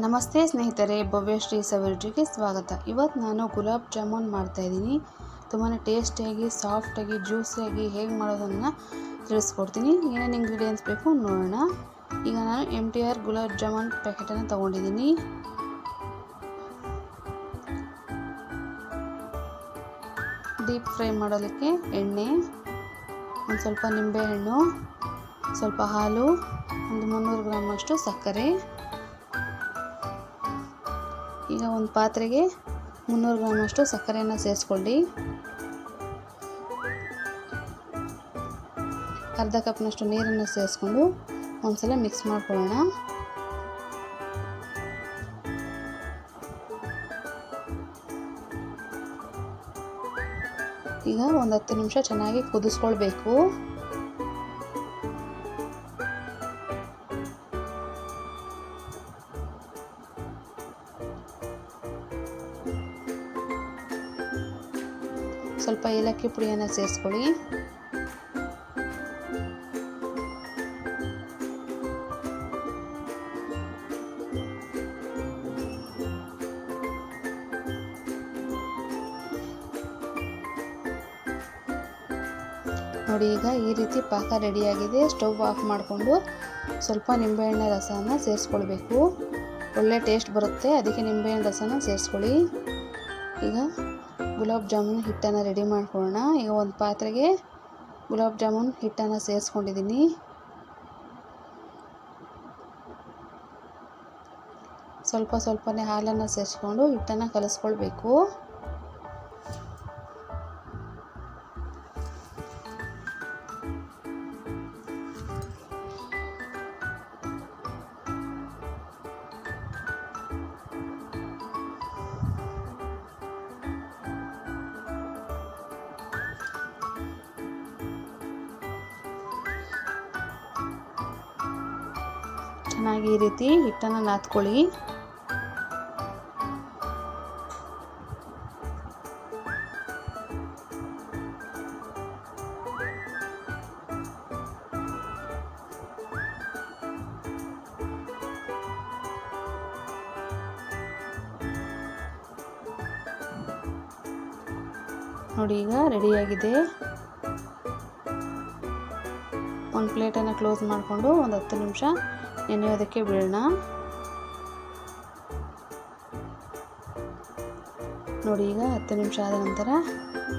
ನಮಸ್ತೆ ಸ್ನೇಹಿತರೆ ಭವ್ಯಶ್ರೀ ಸವರ್ಜಿಗೆ ಸ್ವಾಗತ. ಇವತ್ತು ನಾನು ಗುಲಾಬ್ ಜಾಮೂನ್ ಮಾಡ್ತಾಯಿದ್ದೀನಿ ತುಂಬಾ ಟೇಸ್ಟಿಯಾಗಿ, ಸಾಫ್ಟಾಗಿ, ಜ್ಯೂಸಿಯಾಗಿ ಹೇಗೆ ಮಾಡೋದನ್ನು ತಿಳಿಸ್ಕೊಡ್ತೀನಿ. ಏನೇನು ಇಂಗ್ರೀಡಿಯೆಂಟ್ಸ್ ಬೇಕು ನೋಡೋಣ. ಈಗ ನಾನು M T R gulab jamun ಪ್ಯಾಕೆಟನ್ನು ತೊಗೊಂಡಿದ್ದೀನಿ. ಡೀಪ್ ಫ್ರೈ ಮಾಡೋದಕ್ಕೆ ಎಣ್ಣೆ, ಒಂದು ಸ್ವಲ್ಪ ನಿಂಬೆಹಣ್ಣು ಸ್ವಲ್ಪ ಹಾಲು, ಒಂದು ಮುನ್ನೂರು ಗ್ರಾಮಷ್ಟು ಸಕ್ಕರೆ. ಈಗ ಒಂದು ಪಾತ್ರೆಗೆ ಮುನ್ನೂರು ಗ್ರಾಮಷ್ಟು ಸಕ್ಕರೆಯನ್ನು ಸೇರಿಸ್ಕೊಳ್ಳಿ. ಅರ್ಧ ಕಪ್ನಷ್ಟು ನೀರನ್ನು ಸೇರಿಸ್ಕೊಂಡು ಒಂದ್ಸಲ ಮಿಕ್ಸ್ ಮಾಡ್ಕೊಳ್ಳೋಣ. ಈಗ ಒಂದು ಹತ್ತು ನಿಮಿಷ ಚೆನ್ನಾಗಿ ಕುದಿಸ್ಕೊಳ್ಬೇಕು. ಸ್ವಲ್ಪ ಏಲಕ್ಕಿ ಪುಡಿಯನ್ನು ಸೇರಿಸ್ಕೊಳ್ಳಿ. ನೋಡಿ, ಈಗ ಈ ರೀತಿ ಪಾಕ ರೆಡಿಯಾಗಿದೆ. ಸ್ಟವ್ ಆಫ್ ಮಾಡಿಕೊಂಡು ಸ್ವಲ್ಪ ನಿಂಬೆಹಣ್ಣೆ ರಸನ ಸೇರಿಸ್ಕೊಳ್ಬೇಕು. ಒಳ್ಳೆ ಟೇಸ್ಟ್ ಬರುತ್ತೆ. ಅದಕ್ಕೆ ನಿಂಬೆಹಣ್ಣು ರಸನ ಸೇರಿಸ್ಕೊಳ್ಳಿ. ಈಗ ಗುಲಾಬ್ ಜಾಮೂನ್ ಹಿಟ್ಟನ್ನು ರೆಡಿ ಮಾಡ್ಕೊಳ್ಳೋಣ. ಈಗ ಒಂದು ಪಾತ್ರೆಗೆ ಗುಲಾಬ್ ಜಾಮೂನ್ ಹಿಟ್ಟನ್ನು ಸೇರಿಸ್ಕೊಂಡಿದ್ದೀನಿ. ಸ್ವಲ್ಪ ಸ್ವಲ್ಪನೇ ಹಾಲನ್ನು ಸೇರಿಸ್ಕೊಂಡು ಹಿಟ್ಟನ್ನು ಕಲಿಸ್ಕೊಳ್ಬೇಕು. ಚೆನ್ನಾಗಿ ಈ ರೀತಿ ಹಿಟ್ಟನ್ನು ನಾದ್ಕೊಳ್ಳಿ. ನೋಡಿ ಈಗ ರೆಡಿಯಾಗಿದೆ ಒಂದು ಪ್ಲೇಟನ್ನು ಕ್ಲೋಸ್ ಮಾಡಿಕೊಂಡು ಒಂದು ಹತ್ತು ನಿಮಿಷ ನೆನೆಯೋದಕ್ಕೆ ಬಿಡೋಣ ನೋಡಿ, ಈಗ ಹತ್ತು ನಿಮಿಷ ಆದ ನಂತರ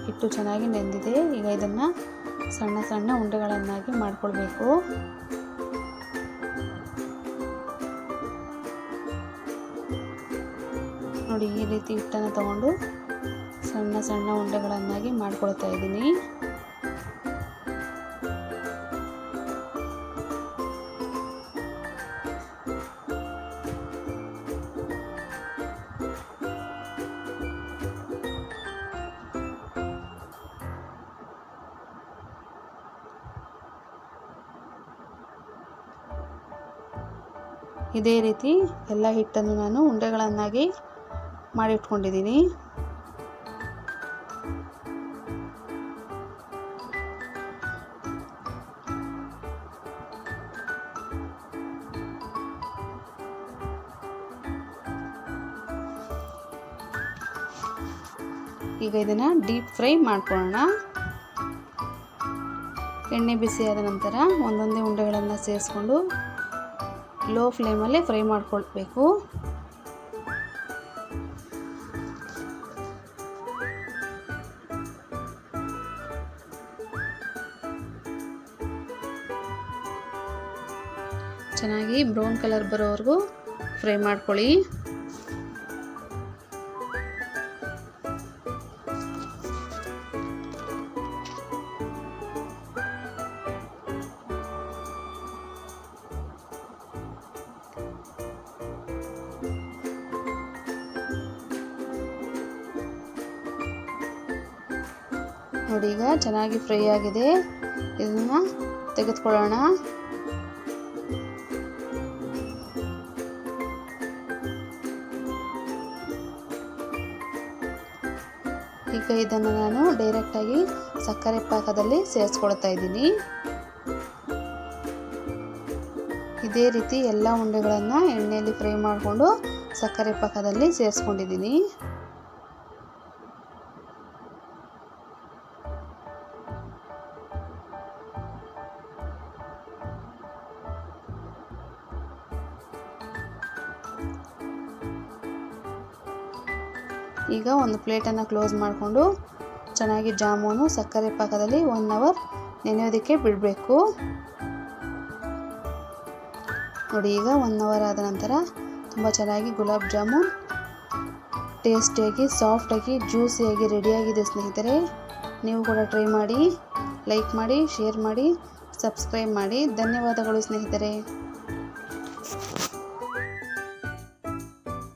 ಹಿಟ್ಟು ಚೆನ್ನಾಗಿ ನೆಂದಿದೆ. ಈಗ ಇದನ್ನು ಸಣ್ಣ ಸಣ್ಣ ಉಂಡೆಗಳನ್ನಾಗಿ ಮಾಡಿಕೊಳ್ಬೇಕು. ನೋಡಿ, ಈ ರೀತಿ ಹಿಟ್ಟನ್ನು ತಗೊಂಡು ಸಣ್ಣ ಸಣ್ಣ ಉಂಡೆಗಳನ್ನಾಗಿ ಮಾಡ್ಕೊಳ್ತಾ ಇದ್ದೀನಿ. ಇದೇ ರೀತಿ ಎಲ್ಲ ಹಿಟ್ಟನ್ನು ನಾನು ಉಂಡೆಗಳನ್ನಾಗಿ ಮಾಡಿಟ್ಕೊಂಡಿದ್ದೀನಿ. ಈಗ ಇದನ್ನು ಡೀಪ್ ಫ್ರೈ ಮಾಡ್ಕೊಳ್ಳೋಣ. ಎಣ್ಣೆ ಬಿಸಿಯಾದ ನಂತರ ಒಂದೊಂದೇ ಉಂಡೆಗಳನ್ನು ಸೇರಿಸ್ಕೊಂಡು ಲೋ ಫ್ಲೇಮಲ್ಲಿ ಫ್ರೈ ಮಾಡ್ಕೊಳ್ಬೇಕು. ಚೆನ್ನಾಗಿ ಬ್ರೌನ್ ಕಲರ್ ಬರೋವರೆಗೂ ಫ್ರೈ ಮಾಡ್ಕೊಳ್ಳಿ. ನೋಡಿ, ಈಗ ಚೆನ್ನಾಗಿ ಫ್ರೈ ಆಗಿದೆ. ಇದನ್ನು ತೆಗೆದುಕೊಳ್ಳೋಣ. ಈಗ ಇದನ್ನು ನಾನು ಡೈರೆಕ್ಟಾಗಿ ಸಕ್ಕರೆ ಪಾಕದಲ್ಲಿ ಸೇರಿಸ್ಕೊಳ್ತಾ ಇದ್ದೀನಿ. ಇದೇ ರೀತಿ ಎಲ್ಲ ಉಂಡೆಗಳನ್ನು ಎಣ್ಣೆಯಲ್ಲಿ ಫ್ರೈ ಮಾಡಿಕೊಂಡು ಸಕ್ಕರೆ ಪಾಕದಲ್ಲಿ ಸೇರಿಸ್ಕೊಂಡಿದ್ದೀನಿ. ಈಗ ಒಂದು ಪ್ಲೇಟನ್ನು ಕ್ಲೋಸ್ ಮಾಡಿಕೊಂಡು ಚೆನ್ನಾಗಿ ಜಾಮೂನು ಸಕ್ಕರೆ ಪಾಕದಲ್ಲಿ ಒನ್ ಅವರ್ ನೆನೆಯೋದಕ್ಕೆ ಬಿಡಬೇಕು. ನೋಡಿ, ಈಗ ಒನ್ ಅವರ್ ಆದ ನಂತರ ತುಂಬ ಚೆನ್ನಾಗಿ ಗುಲಾಬ್ ಜಾಮೂನ್ ಟೇಸ್ಟಿಯಾಗಿ, ಸಾಫ್ಟಾಗಿ, ಜ್ಯೂಸಿಯಾಗಿ, ರೆಡಿಯಾಗಿದೆ ಸ್ನೇಹಿತರೆ. ನೀವು ಕೂಡ ಟ್ರೈ ಮಾಡಿ, ಲೈಕ್ ಮಾಡಿ, ಶೇರ್ ಮಾಡಿ, ಸಬ್ಸ್ಕ್ರೈಬ್ ಮಾಡಿ. ಧನ್ಯವಾದಗಳು ಸ್ನೇಹಿತರೆ.